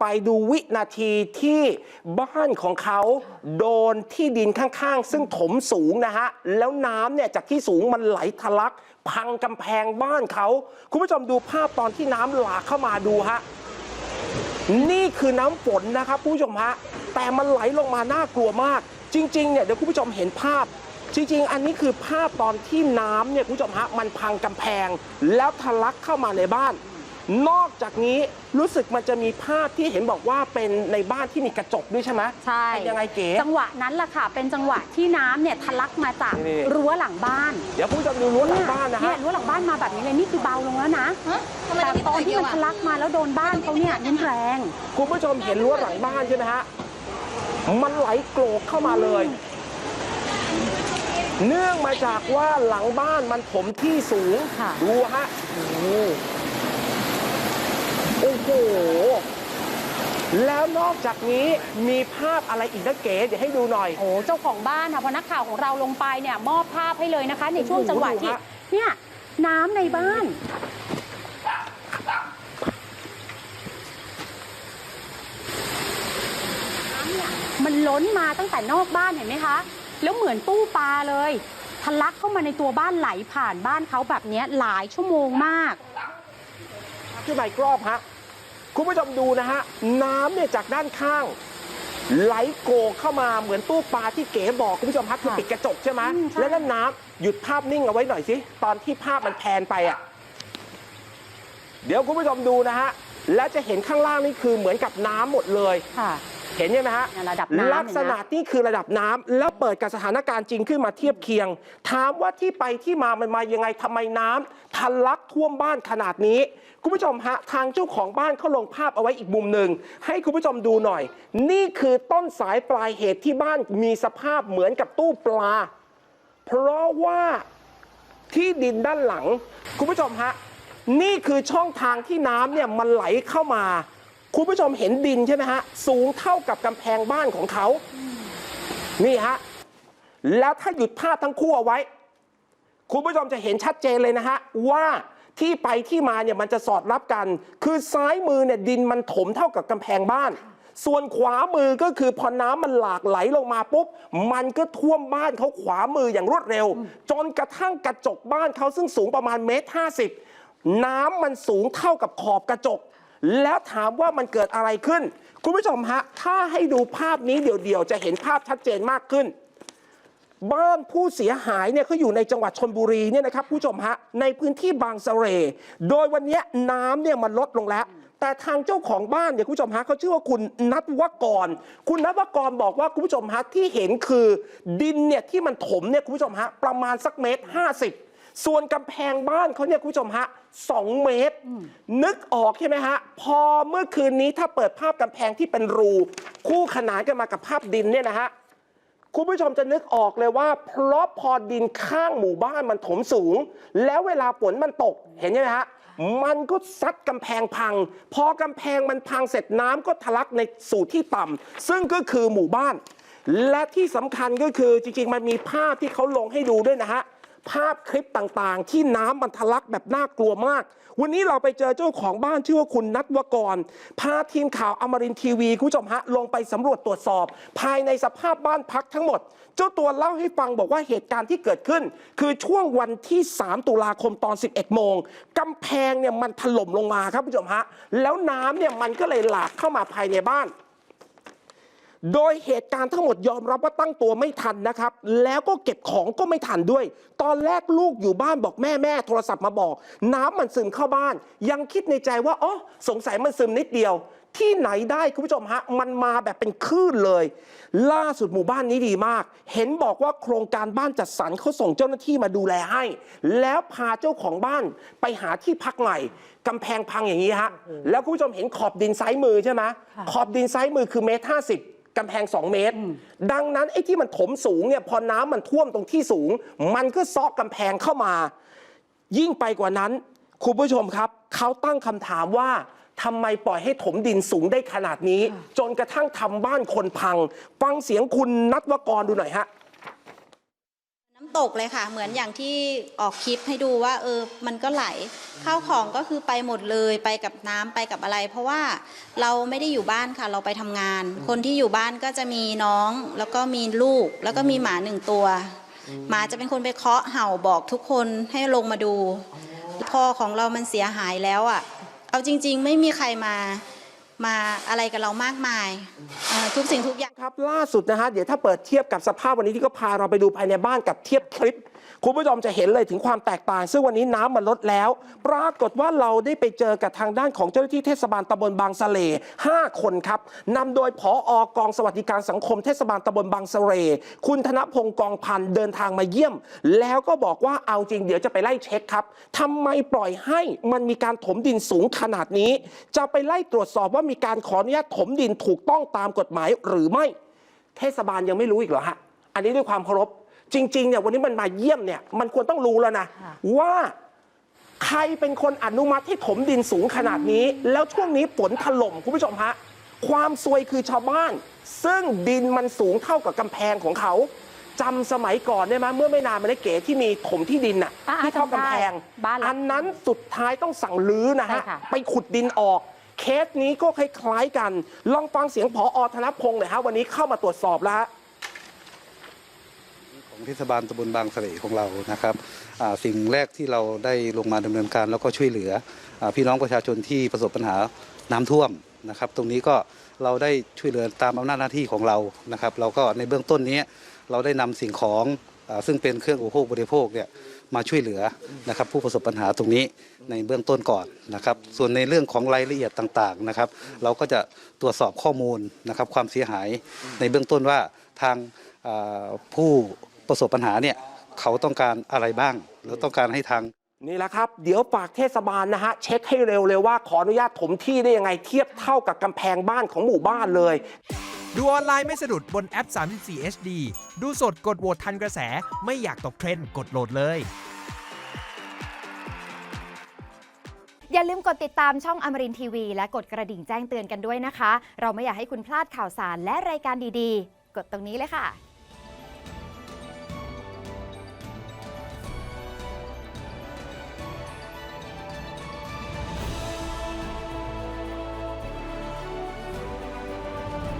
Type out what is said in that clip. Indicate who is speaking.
Speaker 1: ไปดูวินาทีที่บ้านของเขาโดนที่ดินข้างๆ ซึ่งถมสูงนะฮะ แล้วน้ำเนี่ยจากที่สูงมันไหลทะลัก พังกำแพงบ้านเขา คุณผู้ชมดูภาพตอนที่น้ำหลากเข้ามาดูฮะ นี่คือน้ำฝนนะครับผู้ชมฮะ แต่มันไหลลงมาน่ากลัวมาก จริงๆเนี่ยเดี๋ยวคุณผู้ชมเห็นภาพ จริง ๆ อันนี้คือภาพตอนที่น้ำเนี่ยคุณผู้ชมฮะมันพังกำแพง แล้วทะลักเข้ามาในบ้าน นอกจากนี้รู้สึกมันจะมีภาพที่เห็นบอกว่าเป็นในบ้านที่มีกระจกด้วยใช่ไหม
Speaker 2: ใช่
Speaker 1: เป็นยังไงเก๋
Speaker 2: จังหวะนั้นแหละค่ะ เป็นจังหวะที่น้ำเนี่ยทะลักมาจาก
Speaker 1: นี่
Speaker 2: รั้วหลังบ้าน
Speaker 1: เดี๋ยวคุณผู้ชมดูรั้วหลังบ้านนะ
Speaker 2: เนี่
Speaker 1: ฮะ
Speaker 2: ยรั้วหลังบ้านมาแบบนี้เลยนี่คือเบาลงแล้วนะ
Speaker 3: ฮะทำไม
Speaker 2: แต่
Speaker 3: เรา
Speaker 2: ตอนที่มันทะลักมาแล้วโดนบ้านเขาเนี่ยรุนแรง
Speaker 1: คุณผู้ชมเห็นรั้วหลังบ้านใช่ไหมฮะ มันไหลโกรกเข้ามาเลย เนื่องมาจากว่าหลังบ้านมันถมที่สูง
Speaker 2: ค่ะ
Speaker 1: ดูฮะ โอ้โหโอ้โห แล้วนอกจากนี้มีภาพอะไรอีกนะเก๋เดี๋ยวให้ดูหน่อย
Speaker 2: โอ้เจ้าของบ้านค่ะพอนักข่าวของเราลงไปเนี่ยมอบภาพให้เลยนะคะ ในช่วงจังหวะที่
Speaker 1: โอ้โหดูฮะ
Speaker 2: เนี่ยน้ำในบ้านน้ำเนี่ยมันล้นมาตั้งแต่นอกบ้านเห็นไหมคะ แล้วเหมือนตู้ปลาเลยทะลักเข้ามาในตัวบ้านไหลผ่านบ้านเขาแบบเนี้ยหลายชั่วโมงมาก
Speaker 1: ขึ้นมาอีกรอบฮะ คุณผู้ชมดูนะฮะ น้ำเนี่ยจากด้านข้าง ไหลโกกเข้ามาเหมือนตู้ปลาที่เก๋บอกคุณผู้ชมฮะคือ
Speaker 2: ค่ะ
Speaker 1: ปิดกระจกใช่ไหม
Speaker 2: อืมใช่
Speaker 1: แล้วนั่นน้ำหยุดภาพนิ่งเอาไว้หน่อยสิตอนที่ภาพมันแพนไปอะ เดี๋ยวคุณผู้ชมดูนะฮะ และจะเห็นข้างล่างนี่คือเหมือนกับน้ำหมดเลย
Speaker 2: ค่ะ
Speaker 1: เห็นใช่ไหมฮะ
Speaker 2: เนี่ยระดับน้ำ
Speaker 1: ลักษณะนี่คือระดับน้ำแล้วเปิดกับสถานการณ์จริงขึ้นมาเทียบเคียง ถามว่าที่ไปที่มามันมายังไงทำไมน้ำทะลักท่วมบ้านขนาดนี้ คุณผู้ชมฮะทางเจ้าของบ้านเขาลงภาพเอาไว้อีกมุมหนึ่งให้คุณผู้ชมดูหน่อย นี่คือต้นสายปลายเหตุที่บ้านมีสภาพเหมือนกับตู้ปลา เพราะว่าที่ดินด้านหลัง คุณผู้ชมฮะนี่คือช่องทางที่น้ำเนี่ยมันไหลเข้ามา คุณผู้ชมเห็นดินใช่ไหมฮะ สูงเท่ากับกำแพงบ้านของเขา นี่ฮะ แล้วถ้าหยุดภาพทั้งคู่เอาไว้ คุณผู้ชมจะเห็นชัดเจนเลยนะฮะ ว่าที่ไปที่มาเนี่ยมันจะสอดรับกัน คือซ้ายมือเนี่ยดินมันถมเท่ากับกำแพงบ้าน ส่วนขวามือก็คือพอน้ำมันหลากไหลลงมาปุ๊บ มันก็ท่วมบ้านเขาขวามืออย่างรวดเร็ว จนกระทั่งกระจกบ้านเขาซึ่งสูงประมาณเมตรห้าสิบน้ำมันสูงเท่ากับขอบกระจก แล้วถามว่ามันเกิดอะไรขึ้น คุณผู้ชมฮะ ถ้าให้ดูภาพนี้เดี่ยวๆ จะเห็นภาพชัดเจนมากขึ้น บ้านผู้เสียหายเนี่ยเขาอยู่ในจังหวัดชนบุรีเนี่ยนะครับผู้ชมฮะ ในพื้นที่บางสะเร โดยวันนี้น้ำเนี่ยมันลดลงแล้ว แต่ทางเจ้าของบ้านเนี่ยคุณผู้ชมฮะเขาชื่อว่าคุณนัทวกร คุณนัทวกรบอกว่าคุณผู้ชมฮะที่เห็นคือดินเนี่ยที่มันถมเนี่ยคุณผู้ชมฮะประมาณสักเมตรห้าสิบ ส่วนกำแพงบ้านเขาเนี่ยคุณผู้ชมฮะสองเมตร นึกออกใช่ไหมฮะ พอเมื่อคืนนี้ถ้าเปิดภาพกำแพงที่เป็นรู คู่ขนานกันมากับภาพดินเนี่ยนะฮะคุณผู้ชมจะนึกออกเลยว่าเพราะพอดินข้างหมู่บ้านมันถมสูง แล้วเวลาฝนมันตกเห็นไหมฮะมันก็ซัดกำแพงพัง พอกำแพงมันพังเสร็จน้ำก็ทะลักในสู่ที่ต่ำซึ่งก็คือหมู่บ้าน และที่สำคัญก็คือจริงๆ มันมีภาพที่เขาลงให้ดูด้วยนะฮะ ภาพคลิปต่างๆ ที่น้ำมันทะลักแบบน่ากลัวมาก วันนี้เราไปเจอเจ้าของบ้านชื่อว่าคุณนัทวกร พาทีมข่าวอมรินทีวีคุณผู้ชมฮะลงไปสำรวจตรวจสอบ ภายในสภาพบ้านพักทั้งหมด เจ้าตัวเล่าให้ฟังบอกว่าเหตุการณ์ที่เกิดขึ้น คือช่วงวันที่ 3 ตุลาคมตอน 11 โมงกำแพงเนี่ยมันถล่มลงมาครับคุณผู้ชมฮะแล้วน้ำเนี่ยมันก็เลยหลากเข้ามาภายในบ้าน โดยเหตุการณ์ทั้งหมดยอมรับว่าตั้งตัวไม่ทันนะครับ แล้วก็เก็บของก็ไม่ทันด้วย ตอนแรกลูกอยู่บ้านบอกแม่แม่โทรศัพท์มาบอก น้ำมันซึมเข้าบ้าน ยังคิดในใจว่าอ๋อสงสัยมันซึมนิดเดียว ที่ไหนได้คุณผู้ชมฮะ มันมาแบบเป็นคลื่นเลย ล่าสุดหมู่บ้านนี้ดีมาก เห็นบอกว่าโครงการบ้านจัดสรรเขาส่งเจ้าหน้าที่มาดูแลให้ แล้วพาเจ้าของบ้านไปหาที่พักใหม่กำแพงพังอย่างนี้ฮะแล้วคุณผู้ชมเห็นขอบดินซ้ายมือใช่ไหม
Speaker 2: ค่ะ
Speaker 1: ขอบดินซ้ายมือคือเมตรห้าสิบ กำแพง 2 เมตร ดังนั้นไอ้ที่มันถมสูงเนี่ยพอน้ำมันท่วมตรงที่สูง มันก็ซอกกำแพงเข้ามา ยิ่งไปกว่านั้น คุณผู้ชมครับ เขาตั้งคำถามว่าทำไมปล่อยให้ถมดินสูงได้ขนาดนี้ จนกระทั่งทำบ้านคนพัง ฟังเสียงคุณนัทวกรดูหน่อยฮะ
Speaker 3: น้ำตกเลยค่ะ เหมือนอย่างที่ออกคลิปให้ดูว่า เออ มันก็ไหลข้าวของก็คือไปหมดเลยไปกับน้ำไปกับอะไร เพราะว่าเราไม่ได้อยู่บ้านค่ะ เราไปทำงาน คนที่อยู่บ้านก็จะมีน้องแล้วก็มีลูก แล้วก็มีหมาหนึ่งตัว หมาจะเป็นคนไปเคาะเห่าบอกทุกคนให้ลงมาดูพอของเรามันเสียหายแล้วอะ เอาจริง ๆ ไม่มีใครมา มาอะไรกับเรามากมายเอ่อทุกสิ่งทุกอย่าง
Speaker 1: ครับล่าสุดนะฮะเดี๋ยวถ้าเปิดเทียบกับสภาพวันนี้ที่ก็พาเราไปดูภายในบ้านกับเทียบคลิป คุณผู้ชมจะเห็นเลยถึงความแตกต่าง ซึ่งวันนี้น้ำมันลดแล้ว ปรากฏว่าเราได้ไปเจอกับทางด้านของเจ้าหน้าที่เทศบาลตำบลบางสะเล5คนครับนำโดยผออกองสวัสดิการสังคมเทศบาลตำบลบางสะเลคุณธนพงศ์กองพันธ์เดินทางมาเยี่ยม แล้วก็บอกว่าเอาจริงเดี๋ยวจะไปไล่เช็คครับทำไมปล่อยให้มันมีการถมดินสูงขนาดนี้ จะไปไล่ตรวจสอบว่ามีการขออนุญาตถมดินถูกต้องตามกฎหมายหรือไม่ เทศบาลยังไม่รู้อีกเหรอฮะ อันนี้ด้วยความเคารพ จริงๆเนี่ยวันนี้มันมาเยี่ยมเนี่ยมันควรต้องรู้แล้วนะ
Speaker 2: ค่ะ
Speaker 1: ว่าใครเป็นคนอนุมัติให้ถมดินสูงขนาดนี้ แล้วช่วงนี้ฝนถล่มคุณผู้ชมฮะความซวยคือชาวบ้าน ซึ่งดินมันสูงเท่ากับกำแพงของเขาจำสมัยก่อนได้ไหมเมื่อไม่นานมาได้เก๋ที่มีถมที่ดินน่ะ
Speaker 2: อ่า
Speaker 1: ที่เท่ากำแพง
Speaker 2: จำได้บ้านหลัง
Speaker 1: อันนั้นสุดท้ายต้องสั่งรื้อนะฮะ
Speaker 2: ใช่ค่ะ
Speaker 1: ไปขุดดินออก เคสนี้ก็คล้ายๆกัน ลองฟังเสียงผอธนพงศ์หน่อยฮะวันนี้เข้ามาตรวจสอบแล้วฮะ
Speaker 4: ของเทศบาลตำบลบางเสร่ของเรานะครับอ่าสิ่งแรกที่เราได้ลงมาดำเนินการแล้วก็ช่วยเหลืออาพี่น้องประชาชนที่ประสบปัญหาน้ำท่วมนะครับ ตรงนี้ก็เราได้ช่วยเหลือตามอำนาจหน้าที่ของเรานะครับ เราก็ในเบื้องต้นนี้เราได้นำสิ่งของ ซึ่งเป็นเครื่องอุปโภคบริโภคเนี่ยมาช่วยเหลือนะครับผู้ประสบปัญหาตรงนี้ในเบื้องต้นก่อนนะครับส่วนในเรื่องของรายละเอียดต่างๆนะครับ เราก็จะตรวจสอบข้อมูลนะครับความเสียหายในเบื้องต้นว่าทางผู้ประสบปัญหาเนี่ยเขาต้องการอะไรบ้าง แล้วต้องการให้ทาง
Speaker 1: นี่แหละครับเดี๋ยวฝากเทศบาลนะฮะเช็คให้เร็วเลยว่าขออนุญาตถมที่ได้ยังไงเทียบเท่ากับกำแพงบ้านของหมู่บ้านเลย
Speaker 5: ดูออนไลน์ไม่สะดุดบนแอป 34 HD ดูสดกดโหวตทันกระแส ไม่อยากตกเทรนด์กดโหลดเลย
Speaker 6: อย่าลืมกดติดตามช่องอมรินทีวี และกดกระดิ่งแจ้งเตือนกันด้วยนะคะ เราไม่อยากให้คุณพลาดข่าวสารและรายการดีๆ กดตรงนี้เลยค่ะ